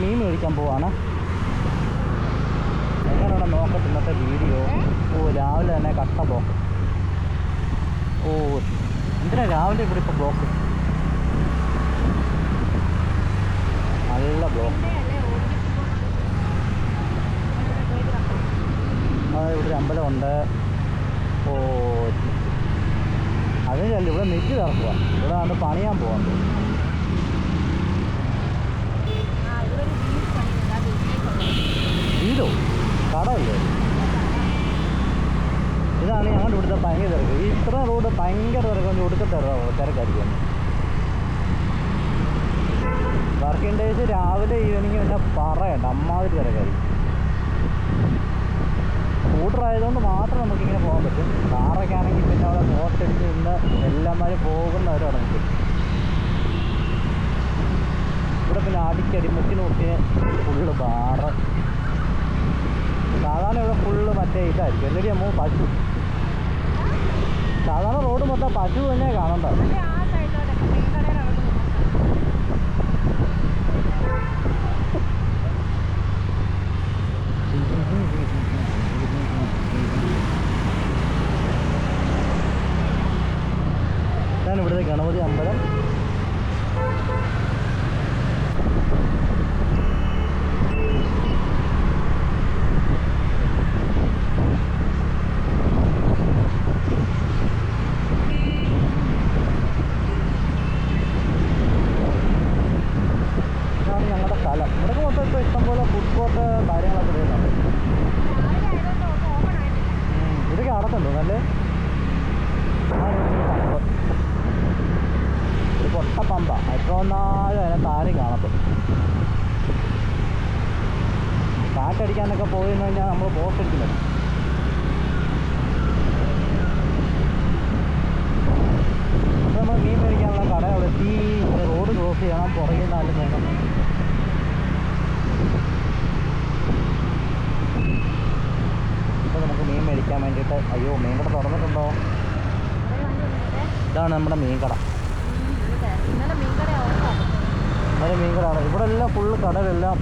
മീൻ മേടിക്കാൻ പോവാണ്. എങ്ങനെയാണ് നോക്കട്ടെ ഇന്നത്തെ വീഡിയോ. ഓ രാവിലെ തന്നെ കട്ട ബ്ലോക്ക് ഓ എന്തിനാ രാവിലെ ഇവിടെ ഇപ്പോൾ ബ്ലോക്ക് നല്ല ബ്ലോക്ക് ആ ഇവിടെ ഒരു അമ്പലമുണ്ട് ഓ അതിനല്ല ഇവിടെ നെറ്റ് തറക്കുക ഇവിടെ ആണ് പണിയാൻ പോകാൻ തോന്നുന്നു വീടോ കടമല്ലേ? ഇതാണ് ഞങ്ങളുടെ ഇവിടുത്തെ ഭയങ്കര തിരക്ക്. ഈ ഇത്ര റോഡ് ഭയങ്കര തിരക്ക് ഒടുക്ക തിരക്കായിരിക്കും. വർക്കിംഗ് ഡേയ്സ് രാവിലെ ഈവനിങ് പിന്നെ പറയണ്ട. അമ്മാതിരി തിരക്കായിരിക്കും. സ്കൂട്ടറായതുകൊണ്ട് മാത്രം നമുക്കിങ്ങനെ പോകാൻ പറ്റും. കാറൊക്കെ ആണെങ്കിൽ പിന്നെ അവിടെ ഹോട്ടലിൽ നിന്ന് എല്ലാമാരും പോകുന്നവരവിടെ നിൽക്കും ഇവിടെ പിന്നെ അടിക്കടി മുക്കിന് ഫുള്ള് ബാറ് സാധാരണ ഇവിടെ ഫുള്ള് മറ്റേ ഇതായിരിക്കും. എന്നിട്ട് അമ്മ പശു. സാധാരണ റോഡ് മൊത്തം പശു തന്നെ കാണണ്ടത് ഇതാണ് ഇവിടുത്തെ ഗണപതി അമ്പലം ഇതാണ് ഞങ്ങളുടെ സ്ഥലം ഇവിടെ മൊത്തം ഇപ്പോൾ ഇഷ്ടംപോലെ ഫുഡ് കോർട്ട് കാര്യങ്ങളൊക്കെ വരുന്നുണ്ട് ഉം, അടത്തുണ്ടോ നല്ലേ ഒരു പൊട്ട പമ്പ എത്ര വന്നാലും അതിനെ താരം കാണത്തും കാറ്റടിക്കാനൊക്കെ പോയി എന്ന് കഴിഞ്ഞാൽ നമ്മൾ പോസ്റ്റ് അടിക്കുന്നത് അപ്പോൾ നമ്മൾ മീൻ മേടിക്കാനുള്ള കട അവിടെ എത്തി റോഡ് ക്രോസ് ചെയ്യണം പുറകിൽ നാലും വേണം ഇപ്പോൾ നമുക്ക് മീൻ മേടിക്കാൻ വേണ്ടിയിട്ട്. അയ്യോ മീൻ കട തുറന്നിട്ടുണ്ടോ? ഇതാണ് നമ്മുടെ മീൻ കട. ഇന്നലെ മീൻ കടയാണ്. ഇവിടെ എല്ലാം ഫുള്ള് കടലെല്ലാം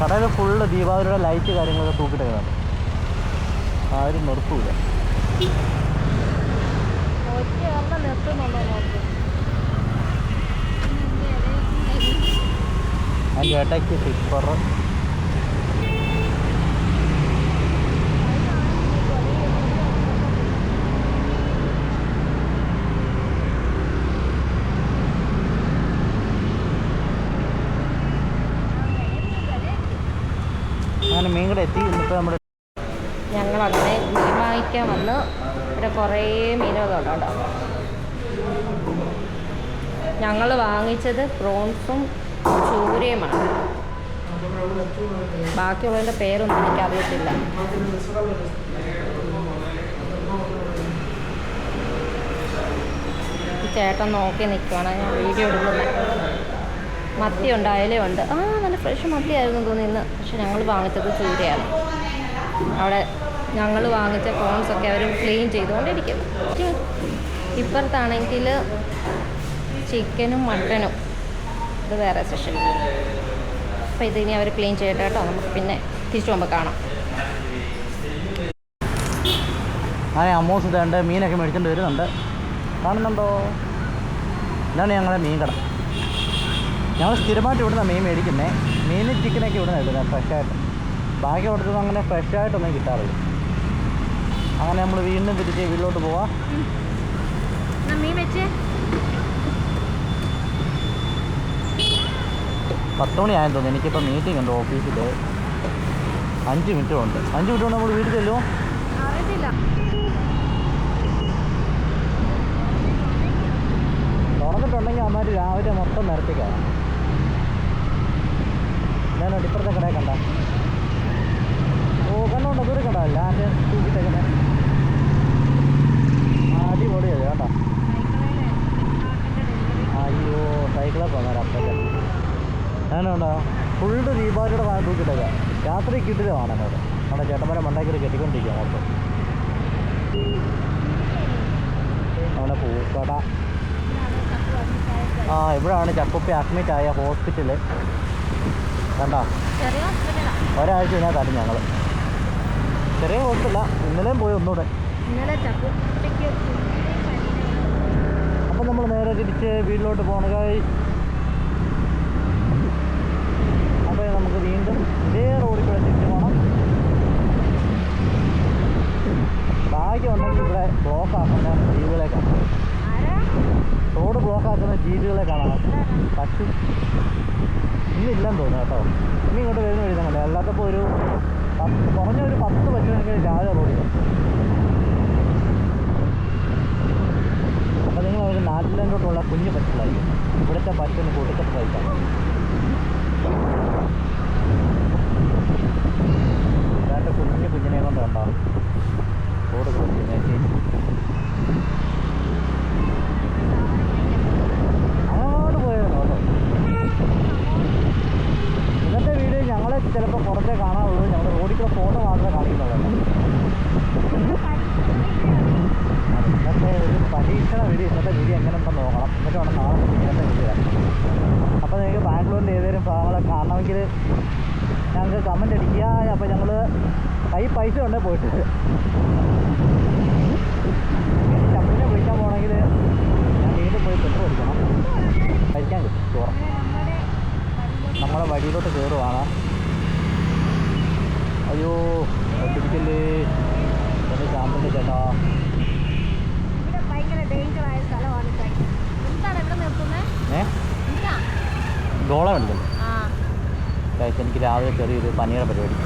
കടയിൽ ഫുള്ള് ദീപാവലിയുടെ ലൈറ്റ് കാര്യങ്ങളൊക്കെ തൂക്കിയിട്ടേക്കാണ് ആരും നിർത്തൂല. അതിന്റെ ഇടയ്ക്ക് സിപ്പർ മീൻ കൂടെ എത്തി. ഇന്നിപ്പോൾ നമ്മുടെ ഞങ്ങൾ അങ്ങനെ മീൻ വാങ്ങിക്കാൻ വന്ന്. ഇവിടെ കുറേ മീനുകളുണ്ട് ഞങ്ങൾ വാങ്ങിച്ചത് പ്രോൺസും ചൂരയുമാണ്. ബാക്കിയുള്ളതിന്റെ പേരൊന്നും എനിക്കറിയത്തില്ല. ചേട്ടൻ നോക്കി നിൽക്കുകയാണ് ഞാൻ വീഡിയോ എടുക്കുന്നത് മത്തിയുണ്ട് അയലയുണ്ട് ആ നല്ല ഫ്രഷ് മത്തിയായിരുന്നു തോന്നി ഇന്ന്. പക്ഷെ ഞങ്ങൾ വാങ്ങിച്ചത് ചൂരയാണ്. അവിടെ ഞങ്ങൾ വാങ്ങിച്ച ഫോൺസൊക്കെ അവർ ക്ലീൻ ചെയ്തുകൊണ്ടിരിക്കും ഇപ്പുറത്താണെങ്കിൽ ചിക്കനും മട്ടനും ഇത് വേറെ സെഷൻ അപ്പോൾ ഇതിനി അവർ ക്ലീൻ ചെയ്യട്ടെ കേട്ടോ. നമുക്ക് പിന്നെ തിരിച്ചു പോകുമ്പോൾ കാണാം. അങ്ങനെ അമ്മൂസ് ഇതുണ്ട് മീനൊക്കെ മേടിച്ചിട്ട് വരുന്നുണ്ട്. കാണുന്നുണ്ടോ? ഇതാണ് ഞങ്ങളുടെ മീൻ കട ഞങ്ങൾ സ്ഥിരമായിട്ട് ഇവിടുന്ന് മീൻ മേടിക്കുന്നത് മീൻ ചിക്കനൊക്കെ ഇവിടുന്ന് കിട്ടുന്നത് ഫ്രഷായിട്ട് ബാക്കി കൊടുത്തത് അങ്ങനെ ഫ്രഷായിട്ടൊന്നും കിട്ടാറില്ല. അങ്ങനെ നമ്മൾ വീണ്ടും തിരിച്ച് വീട്ടിലോട്ട് പോവാം. പത്ത് മണിയായെന്ന് തോന്നുന്നു. എനിക്കിപ്പോൾ മീറ്റിംഗ് ഉണ്ട് ഓഫീസിൽ അഞ്ച് മിനിറ്റ് ഉണ്ട് അഞ്ച് മിനിറ്റ് കൊണ്ട് നമ്മൾ വീട്ടിൽ ചെല്ലുമോ അറിയത്തില്ല. തുറന്നിട്ടുണ്ടെങ്കിൽ അമ്മമാർ രാവിലെ മൊത്തം നിരത്തിക്കാണ് ഞാൻ ഇപ്പുറത്തെ കടയിൽ കണ്ട ഓ കണ്ടോണ്ടോ ദൂരെ കണ്ടോ ലാൻഡ് തൂക്കിട്ടേക്കണേ അടിപൊളിയത് കേട്ടോ അയ്യോ സൈക്കിളെ പോകാൻ അപ്പല്ലേ ഞാനുണ്ടോ ഫുള്ള് ദീപാവലിയുടെ വാങ്ങി തൂക്കിട്ടേക്ക രാത്രി കിട്ടിയതാണ് അവിടെ നമ്മുടെ ചേട്ടന്മാരെ മണ്ടാക്കി കെട്ടിക്കൊണ്ടിരിക്കുക മൊത്തം നമ്മുടെ പൂക്കട. ആ ഇവിടാണ് ചക്കുപ്പി അഡ്മിറ്റ് ആയ ഹോസ്പിറ്റൽ കണ്ടോ? ഒരാഴ്ച ഹോസ്പിറ്റലാ തരും ഞങ്ങൾ ചെറിയ ഹോസ്പിറ്റല ഇന്നലെയും പോയി ഒന്നുകൂടെ. അപ്പം നമ്മൾ നേരെ തിരിച്ച് വീട്ടിലോട്ട് പോകണതായി അപ്പോൾ നമുക്ക് വീണ്ടും ഇതേ റോഡിൽ കൂടെ തിരിച്ച് പോകണം ഭാഗ്യം ഉണ്ടെങ്കിൽ ഇവിടെ ബ്ലോക്ക് ആക്കുന്ന ജീവികളെ കാണാം റോഡ് ബ്ലോക്ക് ജീവികളെ കാണാം പശു. ഇന്നില്ലെന്ന് തോന്നുന്നു കേട്ടോ. ഇനി ഇങ്ങോട്ട് വരുന്ന വഴി തന്നെ അല്ലാത്തപ്പോൾ ഒരു പത്ത് കുറഞ്ഞ ഒരു പത്ത് പശുവിനൊക്കെ രാവിലെ റോഡിൽ അപ്പോൾ നിങ്ങൾ ഒരു നാട്ടിലോട്ടുള്ള കുഞ്ഞു പശുക്കളായിരിക്കും. ഇവിടുത്തെ പശുവിന് കൂട്ടത്തിൽ കഴിക്കാം ഇതാണ്ട് കുഞ്ഞു കുഞ്ഞിനെ കൊണ്ട് കണ്ടോ റോഡ് കുഞ്ഞിനേക്ക് അങ്ങോട്ട് പോയിരുന്നു കേട്ടോ ഇന്നത്തെ വീഡിയോ ഞങ്ങളെ ചിലപ്പോൾ കുറച്ചേ കാണാറുള്ളൂ ഞങ്ങൾ റോഡിൽ കൂടെ ഫോട്ടോ മാത്രമേ കാണിക്കുന്നുള്ളൂ. ഇന്നത്തെ ഒരു പരീക്ഷണ വീഡിയോ ഇന്നത്തെ വീഡിയോ എങ്ങനെ ഉണ്ടെന്ന് നോക്കണം. എന്നിട്ട് വേണം നാളെ ഇന്നത്തെ വരാം അപ്പോൾ നിങ്ങൾക്ക് ബാംഗ്ലൂരിന്റെ ഏതെങ്കിലും ഭാഗങ്ങളെ കാണണമെങ്കിൽ ഞങ്ങൾക്ക് കമന്റ് അടിക്കുക. അപ്പോൾ ഞങ്ങൾ കൈ പൈസ ഉണ്ടേ പോയിട്ട്. ചപ്പിനെ വിളിക്കാൻ പോകണമെങ്കിൽ ഞാൻ വീണ്ടും പോയി പെട്രോൾ അടിക്കണം കഴിക്കാൻ കിട്ടും ചോറ്. നമ്മളെ വഴിയിലോട്ട് കയറുവാണ് അയ്യോ ഒട്ടിപ്പിക്കല്ലേ എന്റെ ചാമ്പിന്റെ ചേട്ടാ ഇവിടെ ഭയങ്കര ഡേഞ്ചർ ആയ സ്ഥലമാണ് എന്താണ് ഇവിടെ നിർത്തുന്നത് ഒന്ന് ഡോള ചേട്ടാ. ആ. കഴിച്ച് എനിക്ക് രാവിലെ ചെറിയൊരു പനിയുടെ പരിപാടി.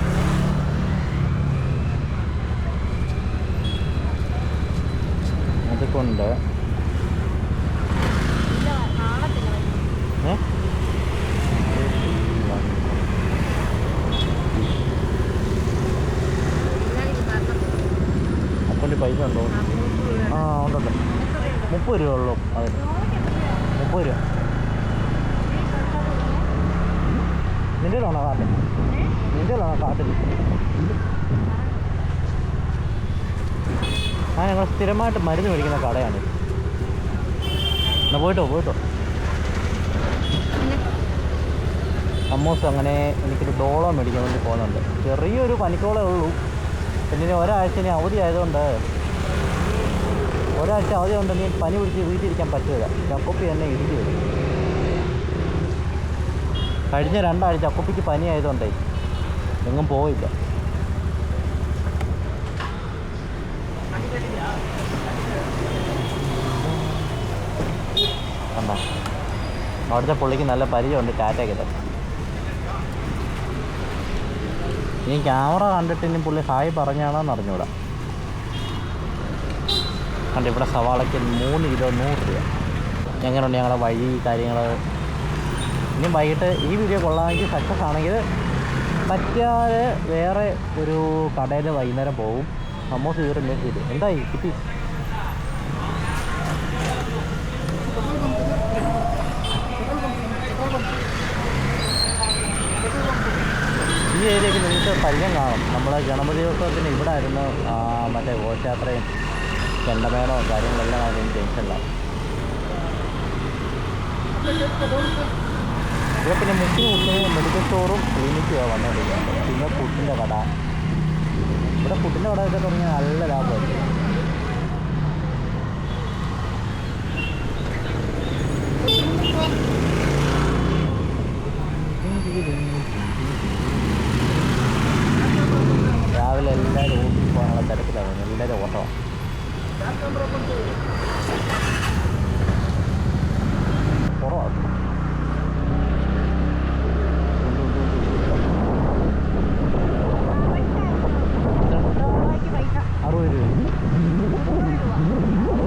അതുകൊണ്ട് ഏ? അക്കൗണ്ടിൽ പൈസ ഉണ്ടോ? ആ ഉണ്ടുണ്ട്. മുപ്പത് രൂപ ഉള്ളൂ അതിന്. മുപ്പത് രൂപ. നിന്റെ ആണോ കാട്ടിൽ നിന്റെ ആണോ കാട്ടിൽ ആ ഞങ്ങൾ സ്ഥിരമായിട്ട് മരുന്ന് മേടിക്കുന്ന കടയാണ്. എന്നാ പോയിട്ടോ പോയിട്ടോ. അമ്മൂസ് അങ്ങനെ എനിക്കൊരു ഡോളോ മേടിക്കാൻ വേണ്ടി പോകുന്നുണ്ട് ചെറിയൊരു പനിക്കോളേ ഉള്ളൂ. പിന്നെ ഇനി ഒരാഴ്ച ഇനി അവധി ആയതുകൊണ്ട് ഒരാഴ്ച അവധി കൊണ്ട് നീ പനി പിടിച്ച് വീട്ടിലിരിക്കാൻ പറ്റില്ല. ചക്കുപ്പി തന്നെ ഇടിച്ചു വരും കഴിഞ്ഞ രണ്ടാഴ്ച ചക്കുപ്പിക്ക് പനി ആയതുകൊണ്ടേ എങ്ങും പോവില്ല. അവിടുത്തെ പുള്ളിക്ക് നല്ല പരിചയമുണ്ട് ടാറ്റ തന്നെ ഇനി ക്യാമറ കണ്ടിട്ട് ഇനി പുള്ളി ഹായ് പറഞ്ഞാണോന്ന് അറിഞ്ഞൂടാ. കണ്ട് ഇവിടെ സവാളയ്ക്ക് മൂന്ന് കിലോ നൂറ് രൂപ. എങ്ങനെയുണ്ട് ഞങ്ങളുടെ വഴി കാര്യങ്ങൾ ഇനി വൈകിട്ട് ഈ വീഡിയോ കൊള്ളാമെങ്കിൽ സക്സസ് ആണെങ്കിൽ പറ്റാതെ വേറെ ഒരു കടയിൽ വൈകുന്നേരം പോകും സമോസ ഇത്. എന്തായി? കിട്ടി. ഈ ഏരിയയ്ക്ക് നിങ്ങൾക്ക് പരിചയം കാണും. നമ്മൾ ഗണപതിയോത്സവത്തിന് ഇവിടെ ആയിരുന്നു മറ്റേ ഘോഷയാത്രയും ചെണ്ടമേളവും കാര്യങ്ങളെല്ലാം ആയിരുന്നു ജംഗ്ഷനിലാണ് ഇവിടെ പിന്നെ മുക്കി മുക്കിന് മെഡിക്കൽ സ്റ്റോറും ക്ലിനിക്കുമാണ് വന്നുകൊണ്ടിരിക്കുന്നത് പിന്നെ ഫുഡിന്റെ കട ഇവിടെ ഫുഡിന്റെ കടയൊക്കെ തുടങ്ങിയാൽ നല്ല ലാഭമായിരിക്കും. രാവിലെ എല്ലാവരും ഓട്ടി പോകാനുള്ള തിരക്കിലാണ്. എല്ലാവരും ഓട്ടോ. അറുപത്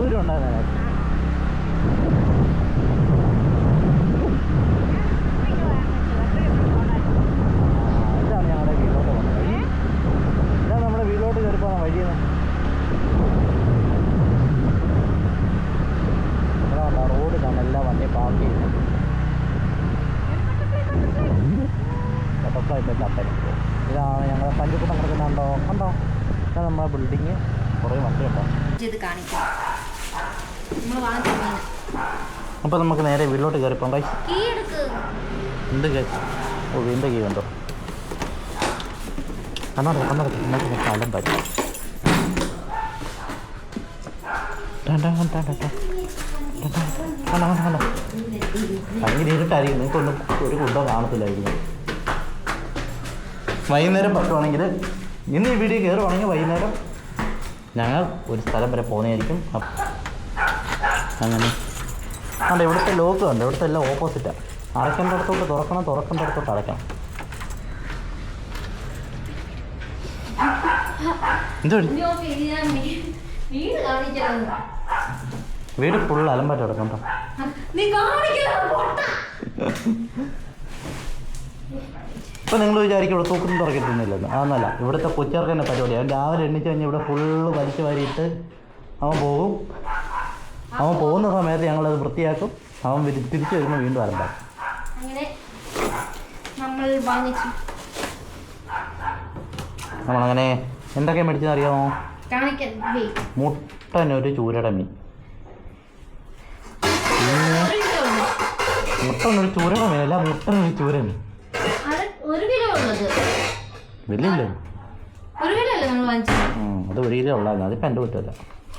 രൂപ ഉണ്ടായിരുന്നു ഇതാണ് ഞങ്ങളുടെ വീട്ടിലോട്ട് പോകുന്ന വഴി ഇതാണ് നമ്മുടെ വീട്ടിലോട്ട് കയറി പോകുന്ന വഴിയെന്ന് ഇവിടെ കണ്ടോ റോഡ് കാണാൻ എല്ലാ വണ്ടി പാർക്ക് ചെയ്യുന്നത് ബട്ടർഫ്ലൈ ഇപ്പം ചപ്പൽ ഇതാണ് ഞങ്ങളുടെ പഞ്ചക്കുട്ടം കിടക്കുന്നുണ്ടോ കണ്ടോ ഇതാണ് നമ്മുടെ ബിൽഡിങ് കുറേ ഉണ്ടോ? മീൻ അപ്പോൾ നമുക്ക് നേരെ വീട്ടിലോട്ട് കയറിപ്പോം കീ എന്ത് കേ ഓ വീണ്ടും കീ കണ്ടോ കണ്ണോട്ടെ കണ്ണോട്ടെ നമുക്ക് സ്ഥലം പറ്റും ഭയങ്കര ഇരുട്ടായിരിക്കും. നിങ്ങൾക്കൊന്നും ഒരു കുണ്ടോ കാണത്തില്ലായിരുന്നു വൈകുന്നേരം പറ്റുവാണെങ്കിൽ ഇന്ന് ഈ വീഡിയോ കയറുവാണെങ്കിൽ വൈകുന്നേരം ഞങ്ങൾ ഒരു സ്ഥലം വരെ പോകുന്നതായിരിക്കും. അങ്ങനെ. അല്ല ഇവിടുത്തെ ലോക്ക് ഉണ്ട് ഇവിടുത്തെ എല്ലാം ഓപ്പോസിറ്റാണ് അടയ്ക്കേണ്ടടത്തോട്ട് തുറക്കണം തുറക്കേണ്ടടത്തോട്ട് അടയ്ക്കണം. എന്തോ വീട് ഫുൾ അലമ്പായിട്ട് കിടക്കണ്ടോ നീ കാണിക്കണം ഇപ്പം നിങ്ങൾ വിചാരിക്കും ഇവിടെ തൂക്കം തുറക്കത്തൊന്നുമില്ലെന്ന്. അതൊന്നല്ല. ഇവിടുത്തെ കൊച്ചർക്ക് തന്നെ പരിപാടി. അവൻ രാവിലെ എണ്ണിച്ച് കഴിഞ്ഞ് ഇവിടെ ഫുള്ള് വലിച്ചു വാരിയിട്ട് അവൻ പോകും. അവൻ പോകുന്ന സമയത്ത് ഞങ്ങളത് വൃത്തിയാക്കും. അവൻ തിരിച്ചു വരുമ്പോൾ വീണ്ടും ആരംഭിക്കും അങ്ങനെ നമ്മൾ വാങ്ങിച്ചു. നമ്മളങ്ങനെ എന്തൊക്കെ മേടിച്ചെന്ന് അറിയാമോ. മുട്ടനൊരു ചൂരയുടെ മീൻ. മുട്ടനൊരു ചൂരയുടെ അല്ല മുട്ടനൊരു ചൂര മീൻ അത് ഒരു കിലോ ഉള്ളത് വലിയല്ലോ? ഒരു കിലോ അല്ലേ നമ്മൾ വാങ്ങിച്ചത് അത് ഒരു വെളിയിലേ ഉള്ളായിരുന്നു അതിപ്പോൾ എന്റെ പറ്റില്ല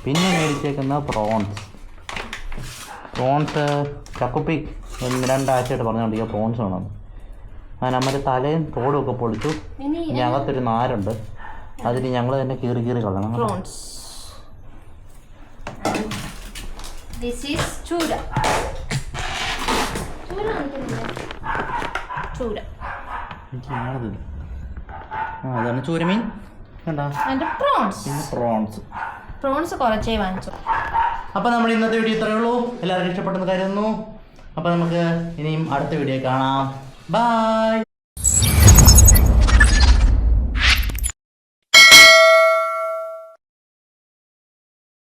പിന്നെ മേടിച്ചേക്കുന്ന പ്രോൺസ് പ്രോൺസ് ചക്കുപ്പി രണ്ടാഴ്ചയായിട്ട് പറഞ്ഞുകൊണ്ടിരിക്കുക പ്രോൺസ് വേണം അങ്ങനെ അമ്മ തലയും തോടും ഒക്കെ പൊളിച്ചു. ഇനി അകത്തൊരു നാരുണ്ട്. അതിന് ഞങ്ങൾ തന്നെ കീറി കീറി കളയണം പ്രോൺസ് ദിസ് ഈസ് ചൂര. ചൂര? ചൂര. എനിക്ക് ആ അതാണ് ചൂരമീൻ. കണ്ടാ? പ്രോൺസ് പിന്നെ പ്രോൺസ് പ്രോൺസ് കുറച്ചേ വാങ്ങിച്ചു. അപ്പോൾ നമ്മൾ ഇന്നത്തെ വീഡിയോ ഇത്രയേ ഉള്ളൂ. എല്ലാവർക്കും ഇഷ്ടപ്പെട്ടെന്ന് കരുതുന്നു. അപ്പോൾ നമുക്ക് ഇനിയും അടുത്ത വീഡിയോ കാണാം. ബൈ